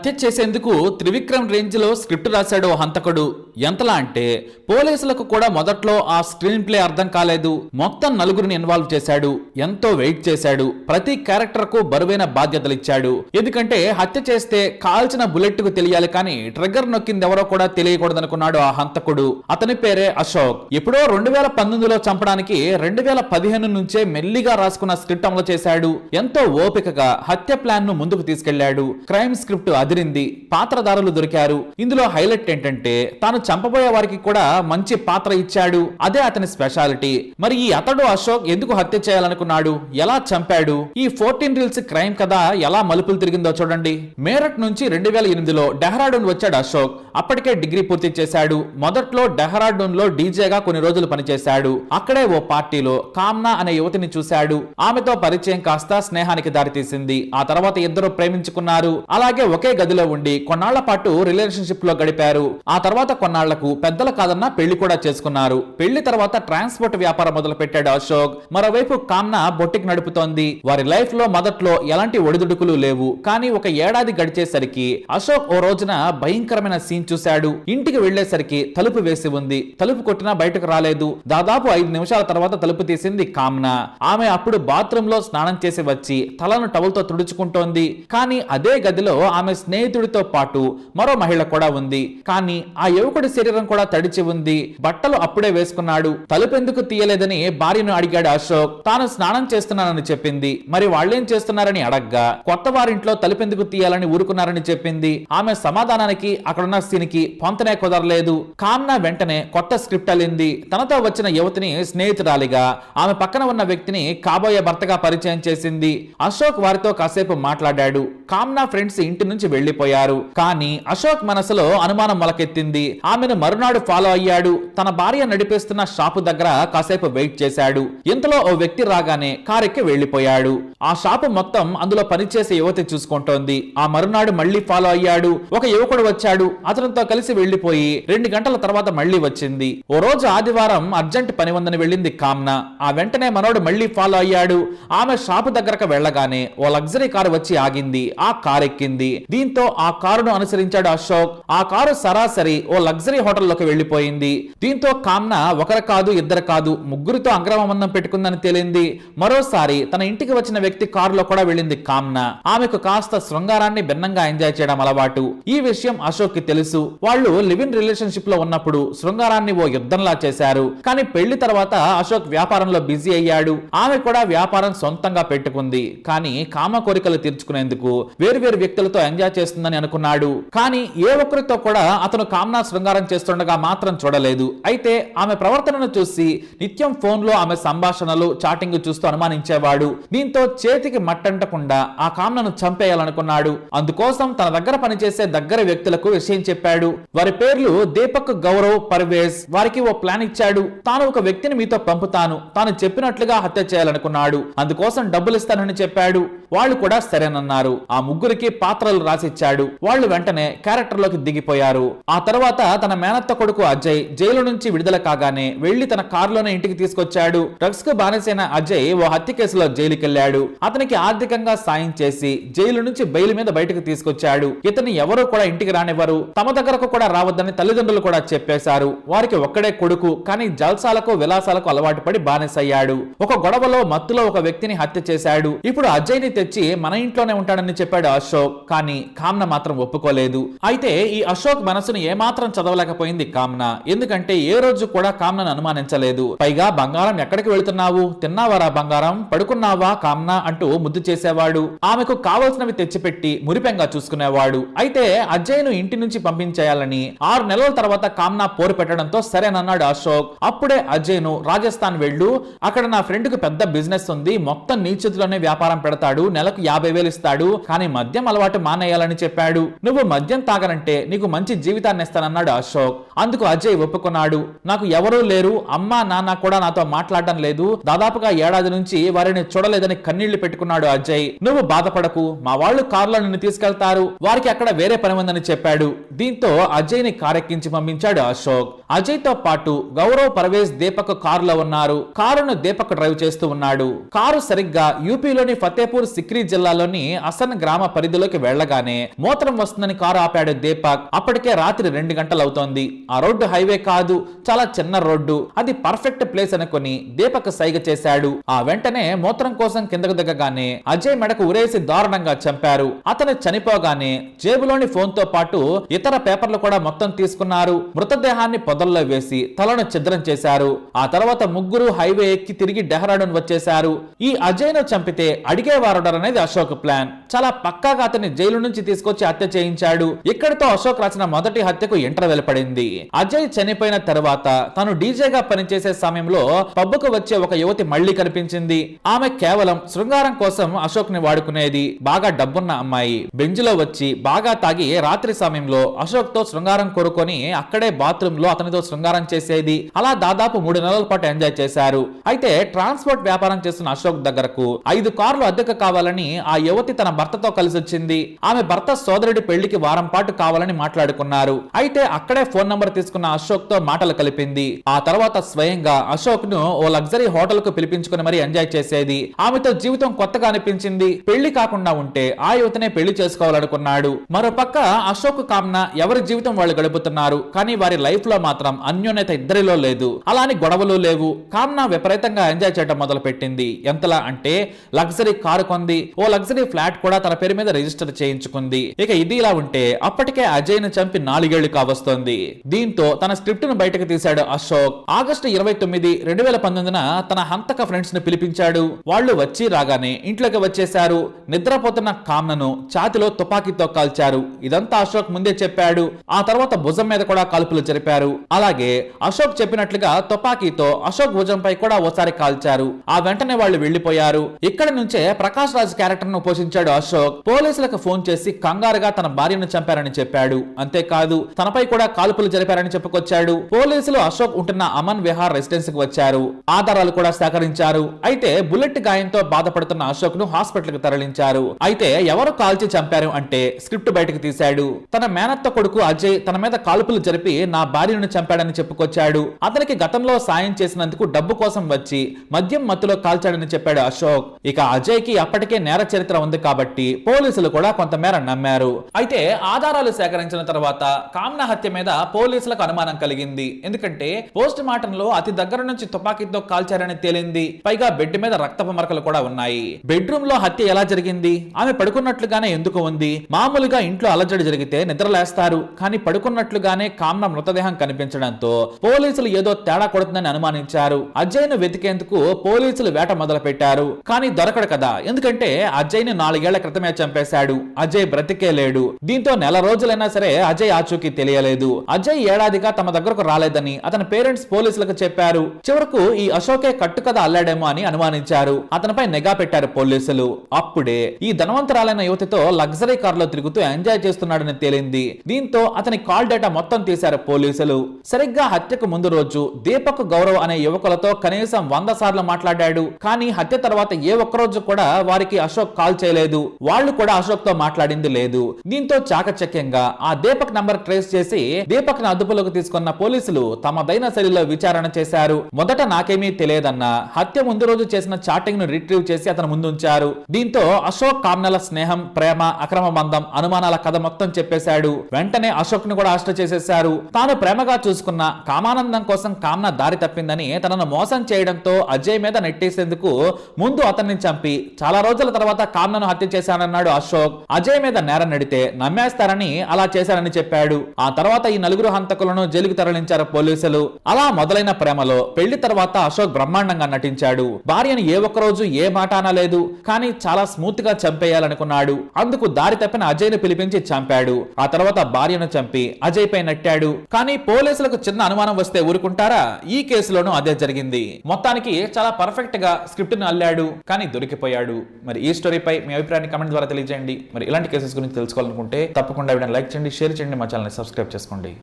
హత్య చేసేందుకు త్రివిక్రమ్ రేంజ్లో స్క్రిప్ట్ రాశాడు ఓ హంతకుడు. ఎంతలా అంటే పోలీసులకు కూడా మొదట్లో ఆ స్క్రీన్ ప్లే అర్థం కాలేదు. మొత్తం నలుగురిని ఇన్వాల్వ్ చేశాడు. ఎంతో వెయిట్ చేశాడు. ప్రతి క్యారెక్టర్కు బరువైన బాధ్యతలు ఇచ్చాడు ఎందుకంటే హత్య చేస్తే కాల్చిన బుల్లెట్కు తెలియాలి కానీ ట్రిగ్గర్ నొక్కింది ఎవరో కూడా తెలియకూడదనుకున్నాడు ఆ హంతకుడు. అతని పేరే అశోక్. ఎప్పుడో రెండు వేల పంతొమ్మిదిలో చంపడానికి రెండు వేల పదిహేను నుంచే మెల్లిగా రాసుకున్న స్క్రిప్ట్ అమలు చేశాడు. ఎంతో ఓపికగా హత్య ప్లాన్ను ముందుకు తీసుకెళ్ళాడు క్రైమ్ స్క్రిప్ట్ అదిరింది. పాత్రదారులు దొరికారు. ఇందులో హైలైట్ ఏంటంటే తాను చంపబోయే వారికి కూడా మంచి పాత్ర ఇచ్చాడు. అదే అతని స్పెషాలిటీ. మరి ఈ అతడు అశోక్ ఎందుకు హత్య చేయాలనుకున్నాడు? ఎలా చంపాడు? ఈ ఫోర్టీన్ రీల్స్ క్రైమ్ కథ ఎలా మలుపులు తిరిగిందో చూడండి. మేరట్ నుంచి రెండు వేల ఎనిమిదిలో డెహ్రాడూన్ వచ్చాడు అశోక్. అప్పటికే డిగ్రీ పూర్తి చేశాడు. మొదట్లో డెహ్రాడూన్లో డీజేగా కొన్ని రోజులు పనిచేశాడు. అక్కడే ఓ పార్టీలో కామ్నా అనే యువతిని చూశాడు. ఆమెతో పరిచయం కాస్త స్నేహానికి దారితీసింది. ఆ తర్వాత ఇద్దరు ప్రేమించుకున్నారు. అలాగే ఒకే గదిలో ఉండి కొన్నాళ్ళ పాటు రిలేషన్షిప్లో గడిపారు. ఆ తర్వాత కొన్నాళ్ళకు పెద్దల కాదన్నా పెళ్ళి కూడా చేసుకున్నారు. పెళ్ళి తర్వాత ట్రాన్స్పోర్ట్ వ్యాపారం మొదలు పెట్టాడు అశోక్. మరోవైపు కామ్నా బొట్టికి నడుపుతోంది. వారి లైఫ్లో మొదట్లో ఎలాంటి ఒడిదుడుకులు లేవు. కానీ ఒక ఏడాది గడిచేసరికి అశోక్ ఓ రోజున భయంకరమైన సీన్ చూశాడు. ఇంటికి వెళ్ళేసరికి తలుపు వేసి ఉంది. తలుపు కొట్టినా బయటకు రాలేదు. దాదాపు ఐదు నిమిషాల తర్వాత తలుపు తీసింది కామ్నా. ఆమె అప్పుడు బాత్రూమ్లో స్నానం చేసి వచ్చి తలను టవల్తో తుడుచుకుంటోంది. కానీ అదే గదిలో ఆమె స్నేహితుడితో పాటు మరో మహిళ కూడా ఉంది. కానీ ఆ యువకుడి శరీరం కూడా తడిచి ఉంది. బట్టలు అప్పుడే వేసుకున్నాడు. తలుపెందుకు తీయలేదని భార్యను అడిగాడు అశోక్. తాను స్నానం చేస్తున్నానని చెప్పింది. మరి వాళ్ళేం చేస్తున్నారని అడగ్గా. కొత్త వారింట్లో తలుపెందుకు తీయాలని ఊరుకున్నారని చెప్పింది. ఆమె సమాధానానికి అక్కడున్న సీనికి పొంతనే కుదరలేదు. కామ్నా వెంటనే కొత్త స్క్రిప్ట్ అల్లింది. తనతో వచ్చిన యువతిని స్నేహితురాలిగా ఆమె పక్కన ఉన్న వ్యక్తిని కాబోయే భర్తగా పరిచయం చేసింది. అశోక్ వారితో కాసేపు మాట్లాడాడు. కామ్నా ఫ్రెండ్స్ ఇంటి నుంచి వెళ్ళిపోయారు కానీ అశోక్ మనసులో అనుమానం మొలకెత్తింది. ఆమెను మరునాడు ఫాలో అయ్యాడు. తన భార్య నడిపేస్తున్న షాపు దగ్గర కాసేపు వెయిట్ చేశాడు. ఇంతలో ఓ వ్యక్తి రాగానే కారెక్కి వెళ్ళిపోయాడు ఆ షాపు మొత్తం అందులో పనిచేసే యువతి చూసుకుంటోంది. ఆ మరునాడు మళ్ళీ ఫాలో అయ్యాడు. ఒక యువకుడు వచ్చాడు. అతనితో కలిసి వెళ్ళిపోయి రెండు గంటల తర్వాత మళ్ళీ వచ్చింది. ఓ రోజు ఆదివారం అర్జెంట్ పని ఉందని వెళ్ళింది కామ్న. ఆ వెంటనే మనోడు మళ్ళీ ఫాలో అయ్యాడు. ఆమె షాపు దగ్గరకు వెళ్ళగానే ఓ లగ్జరీ కారు వచ్చి ఆగింది. ఆ కారు ఎక్కింది దీంతో ఆ కారును అనుసరించాడు అశోక్. ఆ కారు సరాసరి ఓ లగ్జరీ హోటల్లోకి వెళ్ళిపోయింది దీంతో కామ్నా ఒకరు కాదు ఇద్దరు కాదు ముగ్గురితో అగ్రమందం పెట్టుకుందని తేలింది. మరోసారి తన ఇంటికి వచ్చిన వ్యక్తి కారులో కూడా వెళ్ళింది కామ్నా. ఆమెకు కాస్త శృంగారాన్ని భిన్నంగా ఎంజాయ్ చేయడం అలవాటు. ఈ విషయం అశోక్కి తెలుసు. వాళ్ళు లివిన్ రిలేషన్షిప్లో ఉన్నప్పుడు శృంగారాన్ని ఓ యుద్ధంలా చేశారు. కానీ పెళ్ళి తర్వాత అశోక్ వ్యాపారంలో బిజీ అయ్యాడు. ఆమె కూడా వ్యాపారం సొంతంగా పెట్టుకుంది. కానీ కామ కోరికలు తీర్చుకునేందుకు వేరు వేరు వ్యక్తులతో ఎంజాయ్ చేస్తుందని అనుకున్నాడు. కానీ ఏ ఒక్కరితో కూడా అతను కామ్నా శృంగారం చేస్తుండగా మాత్రం చూడలేదు. అయితే ఆమె ప్రవర్తనను చూసి నిత్యం ఫోన్లో ఆమె సంభాషణలు చాటింగ్ చూస్తూ అనుమానించేవాడు. దీంతో చేతికి మట్టంటకుండా ఆ కామ్నను చంపేయాలనుకున్నాడు. అందుకోసం తన దగ్గర పనిచేసే దగ్గర వ్యక్తులకు విషయం చెప్పాడు. వారి పేర్లు దీపక్ గౌరవ్ పర్వేజ్ వారికి ఓ ప్లాన్ ఇచ్చాడు. తాను ఒక వ్యక్తిని మీతో పంపుతాను. తాను చెప్పినట్లుగా హత్య చేయాలనుకున్నాడు. అందుకోసం డబ్బులు ఇస్తానని చెప్పాడు. వాళ్ళు కూడా సరేనన్నారు. ఆ ముగ్గురికి పాత్రలు రాసి ఇచ్చాడు. వాళ్ళు వెంటనే క్యారెక్టర్లోకి దిగిపోయారు. ఆ తర్వాత తన మేనత్త కొడుకు అజయ్ జైలు నుంచి విడుదల కాగానే వెళ్ళి తన కారులోనే ఇంటికి తీసుకొచ్చాడు. డ్రగ్స్కు బానిసైన అజయ్ ఓ హత్య కేసులో జైలుకెళ్ళాడు అతనికి ఆర్థికంగా సాయం చేసి జైలు నుంచి బెయిల్ మీద బయటకు తీసుకొచ్చాడు. ఇతన్ని ఎవరూ కూడా ఇంటికి రానివ్వరు. తమ దగ్గరకు కూడా రావద్దని తల్లిదండ్రులు కూడా చెప్పేశారు. వారికి ఒక్కడే కొడుకు కానీ జల్సాలకు విలాసాలకు అలవాటు పడి బానిసయ్యాడు. ఒక గొడవలో మత్తులో ఒక వ్యక్తిని హత్య చేశాడు. ఇప్పుడు అజయ్ని తెచ్చి మన ఇంట్లోనే ఉంటాడని చెప్పాడు అశోక్. కానీ కామ్న మాత్రం ఒప్పుకోలేదు. అయితే ఈ అశోక్ మనసును ఏమాత్రం చదవలేకపోయింది కామ్న. ఎందుకంటే ఏ రోజు కూడా కామ్నను అనుమానించలేదు. పైగా బంగారం ఎక్కడికి వెళుతున్నావు? తిన్నావారా బంగారం? పడుకున్నావా కామ్న? అంటూ ముద్దు చేసేవాడు. ఆమెకు కావలసినవి తెచ్చిపెట్టి మురిపెంగా చూసుకునేవాడు. అయితే అజయ్ను ఇంటి నుంచి పంపించేయాలని ఆరు నెలల తర్వాత కామ్నా పోరు పెట్టడంతో సరేనన్నాడు అశోక్. అప్పుడే అజయ్ను రాజస్థాన్ వెళ్ళు. అక్కడ నా ఫ్రెండ్కు పెద్ద బిజినెస్ ఉంది. మొత్తం నీ చేతిలోనే వ్యాపారం పెడతాడు. నెలకు యాభై వేలు ఇస్తాడు. కానీ మద్యం అలవాటు చేయాలని చెప్పాడు. నువ్వు మద్యం తాగనంటే నీకు మంచి జీవితాన్ని ఇస్తానన్నాడు అశోక్. అందుకు అజయ్ ఒప్పుకున్నాడు. నాకు ఎవరూ లేరు. అమ్మా నాన్న కూడా నాతో మాట్లాడడం లేదు. దాదాపుగా ఏడాది నుంచి వారిని చూడలేదని కన్నీళ్ళు పెట్టుకున్నాడు అజయ్. నువ్వు బాధపడకు. మా వాళ్ళు కారులో నిన్ను తీసుకెళ్తారు. వారికి అక్కడ వేరే పని ఉందని చెప్పాడు. దీంతో అజయ్ని కారెక్కించి పంపించాడు అశోక్. అజయ్తో పాటు గౌరవ్ పర్వేజ్ దీపక్ కారులో ఉన్నారు. కారును దీపక్ డ్రైవ్ చేస్తూ ఉన్నాడు. కారు సరిగ్గా యూపీలోని ఫతేపూర్ సిక్రీ జిల్లాలోని అసన్ గ్రామ పరిధిలోకి వెళ్ళగానే మూత్రం వస్తుందని కారు ఆపాడు దీపక్. అప్పటికే రాత్రి రెండు గంటలు అవుతోంది ఆ రోడ్డు హైవే కాదు చాలా చిన్న రోడ్డు. అది పర్ఫెక్ట్ ప్లేస్ అనుకుని దీపక్ సైగ చేశాడు. ఆ వెంటనే మూత్రం కోసం కిందకు దిగగానే అజయ్ మెడకు ఉరేసి దారుణంగా చంపారు. అతను చనిపోగానే జేబులోని ఫోన్తో పాటు ఇతర పేపర్లు కూడా మొత్తం తీసుకున్నారు. మృతదేహాన్ని పొదల్లో వేసి తలను ఛిద్రం చేశారు. ఆ తర్వాత ముగ్గురు హైవే ఎక్కి తిరిగి డెహ్రాడూన్ వచ్చేశారు. ఈ అజయ్ను చంపితే అడిగేవారుడర్ అనేది అశోక్ ప్లాన్. చాలా పక్కాగా అతన్ని జైలు నుంచి తీసుకొచ్చి హత్య చేయించాడు. ఇక్కడితో అశోక్ రాసిన మొదటి హత్యకు ఇంటర్వెల్ పడింది అజయ్ చనిపోయిన తర్వాత తను డీజేగా పనిచేసే సమయంలో పబ్బుకు వచ్చే ఒక యువతి మళ్ళీ కనిపించింది. ఆమె కేవలం శృంగారం కోసం అశోక్ని వాడుకునేది. బాగా డబ్బున్న అమ్మాయి. బెంజ్లో వచ్చి బాగా తాగి రాత్రి సమయంలో అశోక్తో శృంగారం కోరుకొని అక్కడే బాత్రూమ్లో అతనితో శృంగారం చేసేది. అలా దాదాపు మూడు నెలల పాటు ఎంజాయ్ చేశారు. అయితే ట్రాన్స్పోర్ట్ వ్యాపారం చేస్తున్న అశోక్ దగ్గరకు ఐదు కార్లు అద్దెకు కావాలని ఆ యువతి తన భర్తతో కలిసి వచ్చింది. ఆమె భర్త సోదరుడి పెళ్ళికి వారం పాటు కావాలని మాట్లాడుకున్నారు. అయితే అక్కడే ఫోన్ నంబర్ తీసుకున్న అశోక్తో మాటలు కలిపింది. ఆ తర్వాత స్వయంగా అశోక్ను ఓ లగ్జరీ హోటల్కు పిలిపించుకుని మరీ ఎంజాయ్ చేసేది. ఆమెతో జీవితం కొత్తగా అనిపించింది. పెళ్ళి కాకుండా ఉంటే ఆ యువతనే పెళ్ళి చేసుకోవాలనుకున్నాడు. మరోపక్క అశోక్ కామ్న ఎవరి జీవితం వాళ్ళు గడుపుతున్నారు. కానీ వారి లైఫ్లో మాత్రం అన్యోన్యత ఇద్దరిలో లేదు. అలాని గొడవలు లేవు. కామ్నా విపరీతంగా ఎంజాయ్ చేయడం మొదలు పెట్టింది ఎంతలా అంటే లగ్జరీ కారు కొంది. ఓ లగ్జరీ ఫ్లాట్ కూడా తన పేరు మీద రిజిస్టర్ చేయించుకుంది. ఇక ఇది ఇలా ఉంటే అప్పటికే అజయ్ను చంపి నాలుగేళ్ళు కావస్తోంది. దీంతో తన స్క్రిప్ట్ను బయటకు తీశాడు అశోక్. ఆగస్టు ఇరవై తొమ్మిది రెండు వేల పంతొమ్మిదిన తన హంతక ఫ్రెండ్స్ను పిలిపించాడు. వాళ్ళు వచ్చి రాగానే ఇంట్లోకి వచ్చేశారు. నిద్రపోతున్న కామ్నను ఛాతిలో తుపాకీతో కాల్చారు. ఇదంతా అశోక్ ముందే చెప్పాడు. ఆ తర్వాత భుజం మీద కూడా కాల్పులు జరిపారు. అలాగే అశోక్ చెప్పినట్లుగా తుపాకీతో అశోక్ భుజంపై కూడా ఓసారి కాల్చారు. ఆ వెంటనే వాళ్ళు వెళ్ళిపోయారు ఇక్కడ నుంచే ప్రకాష్ రాజ్ క్యారెక్టర్ను పోషించాడు అశోక్. పోలీసులకు ఫోన్ చేసి కంగారుగా తన భార్యను చంపారని చెప్పాడు. అంతేకాదు తనపై కూడా కాల్పులు జరిపారని చెప్పుకొచ్చాడు. పోలీసులు అశోక్ ఉంటున్న అమన్ విహార్ రెసిడెన్స్కి వచ్చారు. ఆధారాలు కూడా సేకరించారు. అయితే బుల్లెట్ గాయంతో బాధపడుతున్న అశోక్ను హాస్పిటల్కి తరలించారు. అయితే ఎవరు కాల్చి చంపారు అంటే స్క్రిప్ట్ బయటకు తీశాడు. తన మేనత్త కొడుకు అజయ్ తన మీద కాల్పులు జరిపి నా భార్యను చంపాడని చెప్పుకొచ్చాడు. అతనికి గతంలో సాయం చేసినందుకు డబ్బు కోసం వచ్చి మద్యం మత్తులో కాల్చాడని చెప్పాడు అశోక్. ఇక అజయ్కి అప్పటికే నేర చరిత్ర ఉంది కాబట్టి పోలీసులు కూడా కొంతమేర నమ్మారు. అయితే ఆధారాలు సేకరించిన తర్వాత కామ్న హత్య మీద పోలీసులకు అనుమానం కలిగింది. ఎందుకంటే పోస్ట్ మార్టం లో అతి దగ్గర నుంచి తుపాకీతో కాల్చారని తేలింది. పైగా బెడ్ మీద రక్తపు మరకలు కూడా ఉన్నాయి. బెడ్రూమ్లో హత్య ఎలా జరిగింది? ఆమె పడుకున్నట్లుగానే ఎందుకు ఉంది? మామూలుగా ఇంట్లో అలజడి జరిగితే నిద్రలేస్తారు. కానీ పడుకున్నట్లుగానే కామ్న మృతదేహం కనిపించడంతో పోలీసులు ఏదో తేడా కొడుతుందని అనుమానించారు. అజయ్ను వెతికేందుకు పోలీసులు వేట మొదలు పెట్టారు కానీ దొరకడు కదా. ఎందుకంటే అజయ్ని నాలుగేళ్ళ క్రితమే చంపేశాడు. అజయ్ బ్రతికే లేడు. దీంతో నెల రోజులైనా సరే అజయ్ ఆచూకీ తెలియలేదు. అజయ్ ఏడాదిగా తమ దగ్గరకు రాలేదని అతని పేరెంట్స్ పోలీసులకు చెప్పారు. చివరకు ఈ అశోకే కట్టుకథ అల్లాడేమో అని అనుమానించారు. అతనిపై నిఘా పెట్టారు పోలీసులు. అప్పుడే ఈ ధనవంతరాలైన యువతితో లగ్జరీ కారులో తిరుగుతూ ఎంజాయ్ చేస్తున్నాడని తేలింది. దీంతో అతని కాల్ డేటా మొత్తం తీశారు పోలీసులు. సరిగ్గా హత్యకు ముందు రోజు దీపక్ గౌరవ్ అనే యువకులతో కనీసం వంద సార్లు మాట్లాడాడు. కానీ హత్య తర్వాత ఏ ఒక్క రోజు కూడా వారికి అశోక్ కాల్ చేయలేదు. వాళ్ళు కూడా అశోక్తో మాట్లాడింది లేదు. దీంతో చాకచక్యంగా ఆ దీపక్ నంబర్ ట్రేస్ చేసి దీపక్ను అదుపులోకి తీసుకున్న పోలీసులు తమదైన శైలిలో విచారణ చేశారు. మొదట నాకేమీ తెలియదన్న హత్య ముందు రోజు చేసిన చాటింగ్ను రిట్రీవ్ చేసి అతను ముందుంచారు. దీంతో అశోక్ కామ్నల స్నేహం ప్రేమ అక్రమ బంధం అనుమానాల కథ మొత్తం చెప్పేశాడు. వెంటనే అశోక్ను కూడా అరెస్ట్ చేసేశారు. తాను ప్రేమగా చూసుకున్న కామానందం కోసం కామ్న దారి తప్పిందని తనను మోసం చేయడంతో అజయ్ మీద నెట్టేసేందుకు ముందు అతన్ని చంపి చాలా రోజుల తర్వాత కామ్నను హత్య చేశానన్నాడు అశోక్. అజయ్ మీద నేరం నడితే నమ్మేస్తారని అలా చేశారని చెప్పాడు. ఆ తర్వాత ఈ నలుగురు హంతకులను జైలుకు తరలించారు పోలీసులు. అలా మొదలైన ప్రేమలో పెళ్ళి తర్వాత అశోక్ బ్రహ్మాండంగా నటించాడు. భార్యను ఏ ఒక్క రోజు ఏ మాట అనలేదు కానీ చాలా స్మూత్గా చంపేయాలనుకున్నాడు. అందుకు దారి తప్పిన అజయ్ను పిలిపించి చంపాడు. ఆ తర్వాత భార్యను చంపి అజయ్ పై నట్టాడు. కానీ పోలీసులకు చిన్న అనుమానం వస్తే ఊరుకుంటారా? ఈ కేసులోనూ అదే జరిగింది. మొత్తానికి చాలా పర్ఫెక్ట్గా స్క్రిప్ట్ను అల్లాడు కానీ దొరికిపోయాడు. మరి ఈ స్టోరీపై మీ అభిప్రాయాన్ని కమెంట్ ద్వారా తెలియజేయండి. మరి ఇలాంటి కేసెస్ గురించి తెలుసుకోవాలనుకుంటే తప్పకుండా వీడియో లైక్ చేయండి షేర్ చేయండి మా ఛానల్ సబ్స్క్రైబ్ చేసుకోండి.